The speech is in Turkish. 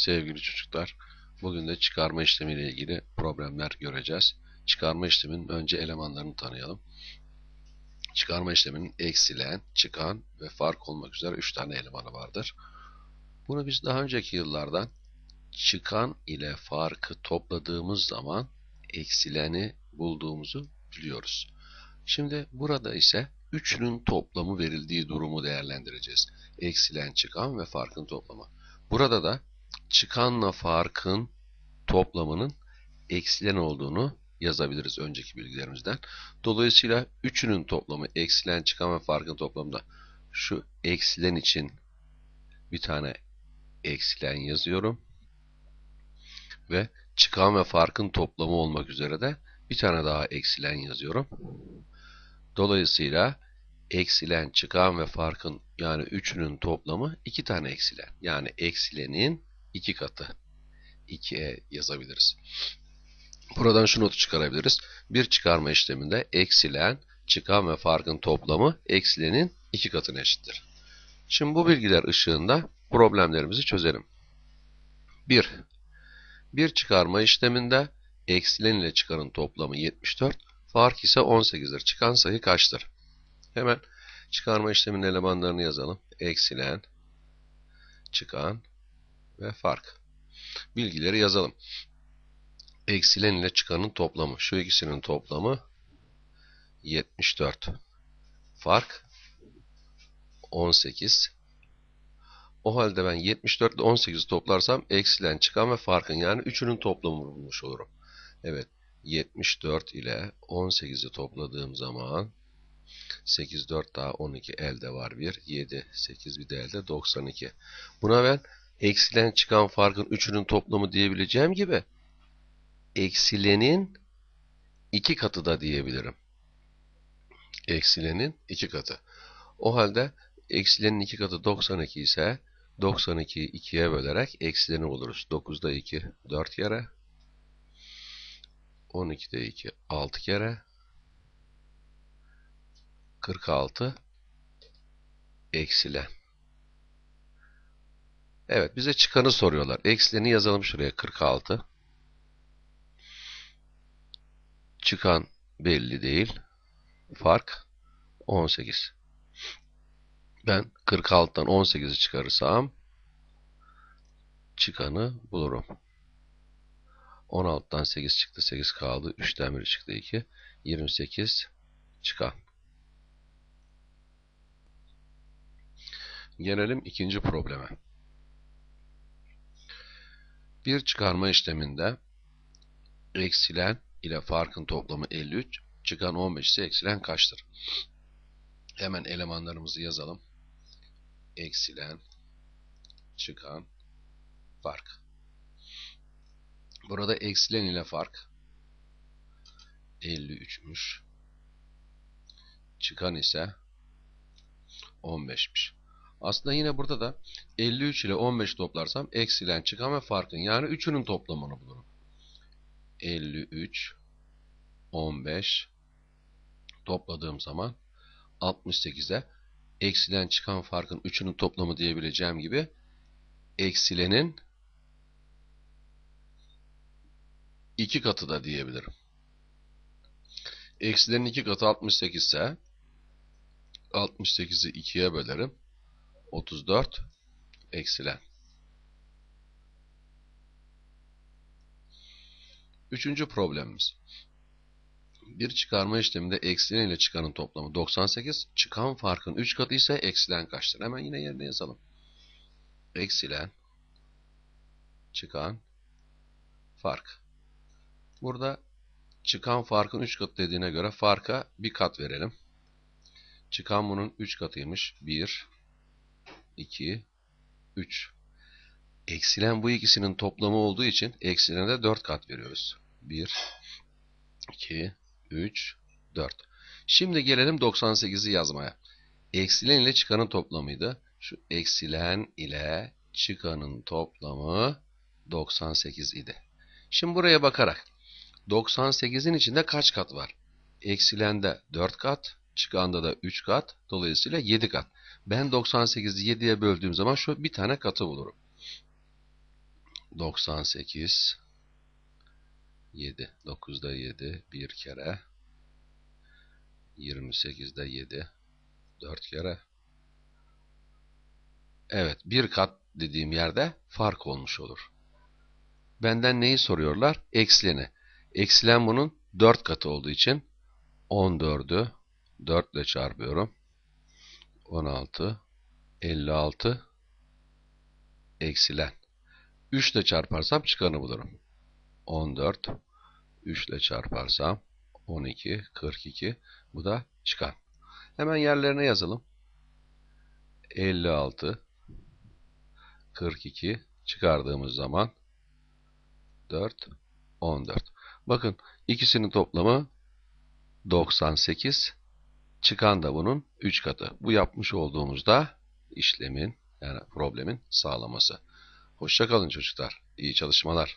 Sevgili çocuklar, bugün de çıkarma işlemi ile ilgili problemler göreceğiz. Çıkarma işleminin önce elemanlarını tanıyalım. Çıkarma işleminin eksilen, çıkan ve fark olmak üzere 3 tane elemanı vardır. Bunu biz daha önceki yıllardan çıkan ile farkı topladığımız zaman eksileni bulduğumuzu biliyoruz. Şimdi burada ise üçünün toplamı verildiği durumu değerlendireceğiz. Eksilen, çıkan ve farkın toplamı. Burada da çıkanla farkın toplamının eksilen olduğunu yazabiliriz önceki bilgilerimizden. Dolayısıyla üçünün toplamı eksilen, çıkan ve farkın toplamında şu eksilen için bir tane eksilen yazıyorum. Ve çıkan ve farkın toplamı olmak üzere de bir tane daha eksilen yazıyorum. Dolayısıyla eksilen, çıkan ve farkın yani üçünün toplamı iki tane eksilen. Yani eksilenin iki katı. 2'e yazabiliriz. Buradan şu notu çıkarabiliriz. Bir çıkarma işleminde eksilen, çıkan ve farkın toplamı eksilenin iki katına eşittir. Şimdi bu bilgiler ışığında problemlerimizi çözelim. 1. Bir çıkarma işleminde eksilen ile çıkanın toplamı 74, fark ise 18'dir. Çıkan sayı kaçtır? Hemen çıkarma işleminin elemanlarını yazalım. Eksilen, çıkan ve fark. Bilgileri yazalım. Eksilen ile çıkanın toplamı. Şu ikisinin toplamı 74. Fark 18. O halde ben 74 ile 18'i toplarsam eksilen, çıkan ve farkın yani üçünün toplamını bulmuş olurum. Evet. 74 ile 18'i topladığım zaman 8, 4 daha 12 elde var 1, 7, 8 bir de elde 92. Buna ben eksilen çıkan farkın üçünün toplamı diyebileceğim gibi eksilenin iki katı da diyebilirim. Eksilenin iki katı. O halde eksilenin iki katı 92 ise 92'yi 2'ye bölerek eksileni buluruz. 9'da 2 4 kere 12'de 2 6 kere 46 eksilen. Evet bize çıkanı soruyorlar. Eksileni yazalım şuraya 46. Çıkan belli değil. Fark 18. Ben 46'dan 18'i çıkarırsam çıkanı bulurum. 16'dan 8 çıktı. 8 kaldı. 3'ten 1 çıktı 2. 28 çıkan. Gelelim ikinci probleme. Bir çıkarma işleminde eksilen ile farkın toplamı 53, çıkan 15 ise eksilen kaçtır? Hemen elemanlarımızı yazalım. Eksilen, çıkan, fark. Burada eksilen ile fark 53'müş. Çıkan ise 15'miş. Aslında yine burada da 53 ile 15 toplarsam eksilen, çıkan ve farkın yani üçünün toplamını bulurum. 53 15 topladığım zaman 68'e eksilen, çıkan farkın üçünün toplamı diyebileceğim gibi eksilenin iki katı da diyebilirim. Eksilenin iki katı 68 ise 68'i 2'ye bölerim. 34 eksilen. Üçüncü problemimiz. Bir çıkarma işleminde eksilen ile çıkanın toplamı 98, çıkan farkın 3 katı ise eksilen kaçtır? Hemen yine yerine yazalım. Eksilen, çıkan, fark. Burada çıkan farkın 3 katı dediğine göre farka bir kat verelim. Çıkan bunun 3 katıymış. 1, 2, 3. Eksilen bu ikisinin toplamı olduğu için eksilene de 4 kat veriyoruz. 1, 2, 3, 4. Şimdi gelelim 98'i yazmaya. Eksilen ile çıkanın toplamıydı. Şu eksilen ile çıkanın toplamı 98 idi. Şimdi buraya bakarak 98'in içinde kaç kat var? Eksilende 4 kat, çıkanda da 3 kat, dolayısıyla 7 kat. Ben 98'i 7'ye böldüğüm zaman şu bir tane katı bulurum. 98 7 9'da 7 bir kere 28'de 7 4 kere Evet bir kat dediğim yerde fark olmuş olur. Benden neyi soruyorlar? Eksileni. Eksilen bunun 4 katı olduğu için 14'ü 4 ile çarpıyorum. 16 56 eksilen. 3 ile çarparsam çıkanı bulurum. 14 3 ile çarparsam 12 42 bu da çıkan. Hemen yerlerine yazalım. 56 42 çıkardığımız zaman 4 14. Bakın ikisinin toplamı 98. Çıkan da bunun 3 katı. Bu yapmış olduğumuzda işlemin yani problemin sağlaması. Hoşça kalın çocuklar. İyi çalışmalar.